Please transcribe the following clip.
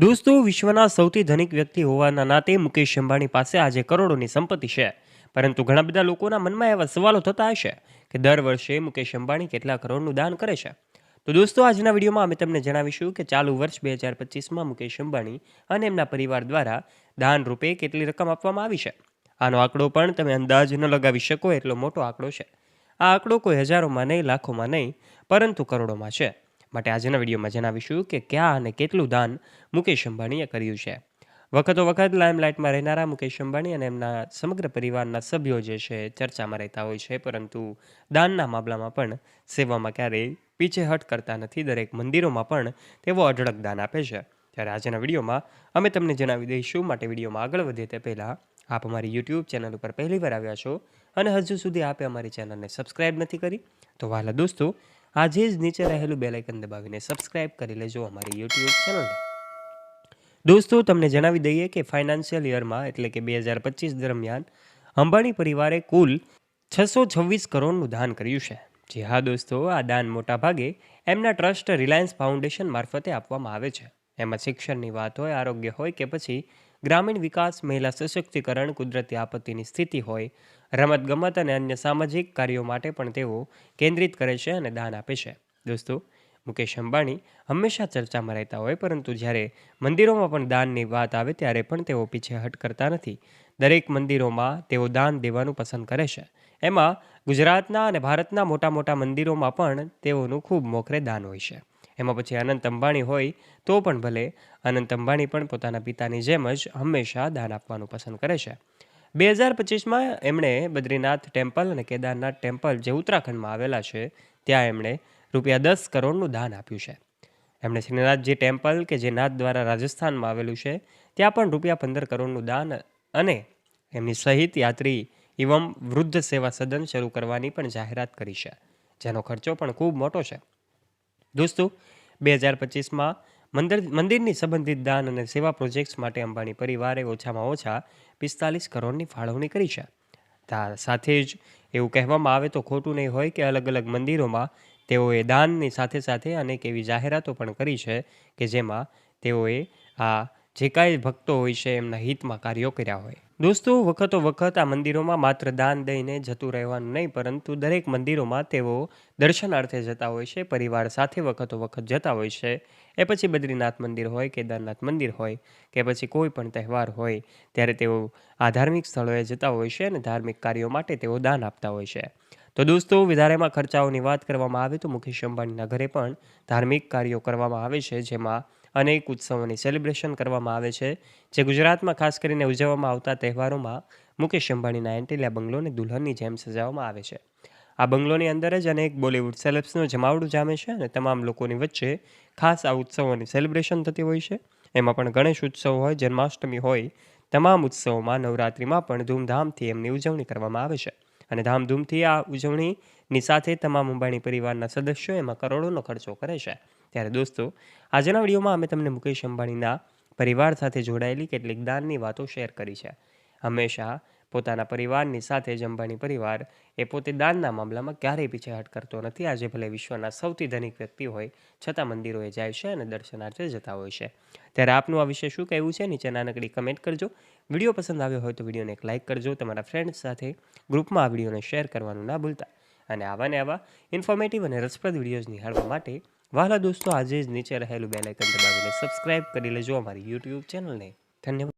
દોસ્તો, વિશ્વના સૌથી ધનિક વ્યક્તિ હોવાના નાતે મુકેશ અંબાણી પાસે આજે કરોડોની સંપત્તિ છે. પરંતુ ઘણા બધા લોકોના મનમાં એવા સવાલો થતા હશે કે દર વર્ષે મુકેશ અંબાણી કેટલા કરોડનું દાન કરે છે. તો દોસ્તો, આજના વિડીયોમાં અમે તમને જણાવીશું કે ચાલુ વર્ષ બે હજાર પચીસમાં મુકેશ અંબાણી અને એમના પરિવાર દ્વારા દાન રૂપે કેટલી રકમ આપવામાં આવી છે. આનો આંકડો પણ તમે અંદાજ ન લગાવી શકો, એટલો મોટો આંકડો છે. આ આંકડો કોઈ હજારોમાં નહીં, લાખોમાં નહીં, પરંતુ કરોડોમાં છે. માટે આજના વિડીયોમાં જણાવીશું કે ક્યાં અને કેટલું દાન મુકેશ અંબાણીએ કર્યું છે. વખતો વખત લાઇમલાઇટમાં રહેનારા મુકેશ અંબાણી અને એમના સમગ્ર પરિવારના સભ્યો જે છે ચર્ચામાં રહેતા હોય છે, પરંતુ દાનના મામલામાં પણ સેવામાં ક્યારેય પીછેહટ કરતા નથી. દરેક મંદિરોમાં પણ તેઓ અઢળક દાન આપે છે. ત્યારે આજના વિડીયોમાં અમે તમને જણાવી દઈશું માટે વિડીયોમાં આગળ વધે તે પહેલાં આપ અમારી યુટ્યુબ ચેનલ ઉપર પહેલીવાર આવ્યા છો અને હજુ સુધી આપે અમારી ચેનલને સબસ્ક્રાઇબ નથી કરી, તો વાલા દોસ્તો આજે જ નીચે રહેલું બેલાઇકન દબાવીને સબસ્ક્રાઇબ કરી લેજો અમારી યુટ્યુબ ચેનલને દોસ્તો, તમને જણાવી દઈએ કે ફાઇનાન્શિયલ યરમાં એટલે કે બે હજાર પચીસ દરમિયાન, અંબાણી પરિવારે કુલ છસો છવ્વીસ કરોડનું દાન કર્યું છે. જી હા દોસ્તો, આ દાન મોટાભાગે એમના ટ્રસ્ટ રિલાયન્સ ફાઉન્ડેશન મારફતે આપવામાં આવે છે. એમાં શિક્ષણની વાત હોય, આરોગ્ય હોય કે પછી ગ્રામીણ વિકાસ, મહિલા સશક્તિકરણ, કુદરતી આપત્તિની સ્થિતિ હોય, રમતગમત અને અન્ય સામાજિક કાર્યો માટે પણ તેઓ કેન્દ્રિત કરે છે અને દાન આપે છે. દોસ્તો, મુકેશ અંબાણી હંમેશા ચર્ચામાં રહેતા હોય, પરંતુ જ્યારે મંદિરોમાં પણ દાનની વાત આવે ત્યારે પણ તેઓ પીછેહટ કરતા નથી. દરેક મંદિરોમાં તેઓ દાન દેવાનું પસંદ કરે છે. એમાં ગુજરાતના અને ભારતના મોટા મોટા મંદિરોમાં પણ તેઓનું ખૂબ મોખરે દાન હોય છે. એમાં પછી અનંત અંબાણી હોય તો પણ ભલે. અનંત અંબાણી પણ પોતાના પિતાની જેમ જ હંમેશા દાન આપવાનું પસંદ કરે છે. બે હજાર પચીસમાં એમણે બદ્રીનાથ ટેમ્પલ અને કેદારનાથ ટેમ્પલ જે ઉત્તરાખંડમાં આવેલા છે, ત્યાં એમણે રૂપિયા દસ કરોડનું દાન આપ્યું છે. એમણે શ્રીનાથજી ટેમ્પલ કે જે નાથ દ્વારા રાજસ્થાનમાં આવેલું છે, ત્યાં પણ રૂપિયા પંદર કરોડનું દાન અને એમની સહિત યાત્રી એવમ વૃદ્ધ સેવા સદન શરૂ કરવાની પણ જાહેરાત કરી છે. જેનો ખર્ચો પણ ખૂબ મોટો છે. દોસ્તો, બે હજાર પચીસમાં મંદિર, મંદિરની સંબંધિત દાન અને સેવા પ્રોજેક્ટ્સ માટે અંબાણી પરિવારે ઓછામાં ઓછા પિસ્તાલીસ કરોડની ફાળવણી કરી છે. સાથે જ એવું કહેવામાં આવે તો ખોટું નહીં હોય કે અલગ અલગ મંદિરોમાં તેઓએ દાનની સાથે સાથે અનેક એવી જાહેરાતો પણ કરી છે કે જેમાં તેઓએ આ જે કાંઈ ભક્તો હોય છે, એમના હિતમાં કાર્યો કર્યા હોય. દોસ્તો, વખતો વખત આ મંદિરોમાં માત્ર દાન દઈને જતું રહેવાનું નહીં, પરંતુ દરેક મંદિરોમાં તેઓ દર્શનાર્થે જતા હોય છે, પરિવાર સાથે વખતો વખત જતા હોય છે. એ પછી બદ્રીનાથ મંદિર હોય કેદારનાથ મંદિર હોય કે પછી કોઈ પણ તહેવાર હોય, ત્યારે તેઓ આ ધાર્મિક સ્થળોએ જતા હોય છે અને ધાર્મિક કાર્યો માટે તેઓ દાન આપતા હોય છે. તો દોસ્તો, વધારેમાં ખર્ચાઓની વાત કરવામાં આવે તો મુકેશ અંબાણીના ઘરે પણ ધાર્મિક કાર્યો કરવામાં આવે છે, જેમાં અનેક ઉત્સવોની સેલિબ્રેશન કરવામાં આવે છે, જે ગુજરાતમાં ખાસ કરીને ઉજવવામાં આવતા તહેવારોમાં મુકેશ અંબાણીના એન્ટિલિયા બંગલોને દુલ્હનની જેમ સજાવવામાં આવે છે. આ બંગલોની અંદર જ અનેક બોલિવૂડ સેલેબ્સનું જમાવડું જામે છે અને તમામ લોકોની વચ્ચે ખાસ આ ઉત્સવોની સેલિબ્રેશન થતી હોય છે. એમાં પણ ગણેશ ઉત્સવ હોય, જન્માષ્ટમી હોય, તમામ ઉત્સવોમાં નવરાત્રિમાં પણ ધૂમધામથી એમની ઉજવણી કરવામાં આવે છે. અને ધામધૂમથી આ ઉજવણીની સાથે તમામ અંબાણી પરિવારના સદસ્યો એમાં કરોડોનો ખર્ચો કરે છે. ત્યારે દોસ્તો, આજના વિડીયોમાં અમે તમને મુકેશ અંબાણીના પરિવાર સાથે જોડાયેલી કેટલીક દાનની વાતો શેર કરી છે. હંમેશા પોતાના પરિવારની સાથે જ અંબાણી પરિવાર એ પોતે દાનના મામલામાં ક્યારેય પીછેહટ કરતો નથી. આજે ભલે વિશ્વના સૌથી ધનિક વ્યક્તિ હોય, છતાં મંદિરોએ જાય છે અને દર્શનાર્થે જતા હોય છે. ત્યારે આપનું આ વિશે શું કહેવું છે નીચે નાનકડી કમેન્ટ કરજો. વીડિયો પસંદ આવ્યો હોય તો વિડીયોને એક લાઇક કરજો. તમારા ફ્રેન્ડ્સ સાથે ગ્રુપમાં આ વિડીયોને શેર કરવાનું ના ભૂલતા. અને આવા ને આવા ઇન્ફોર્મેટિવ અને રસપ્રદ વિડીયોઝ નિહાળવા માટે વહાલા દોસ્તો, આજે જ નીચે રહેલું બેલાઇકન દબાવીને સબસ્ક્રાઈબ કરી લેજો અમારી યુટ્યુબ ચેનલને ધન્યવાદ.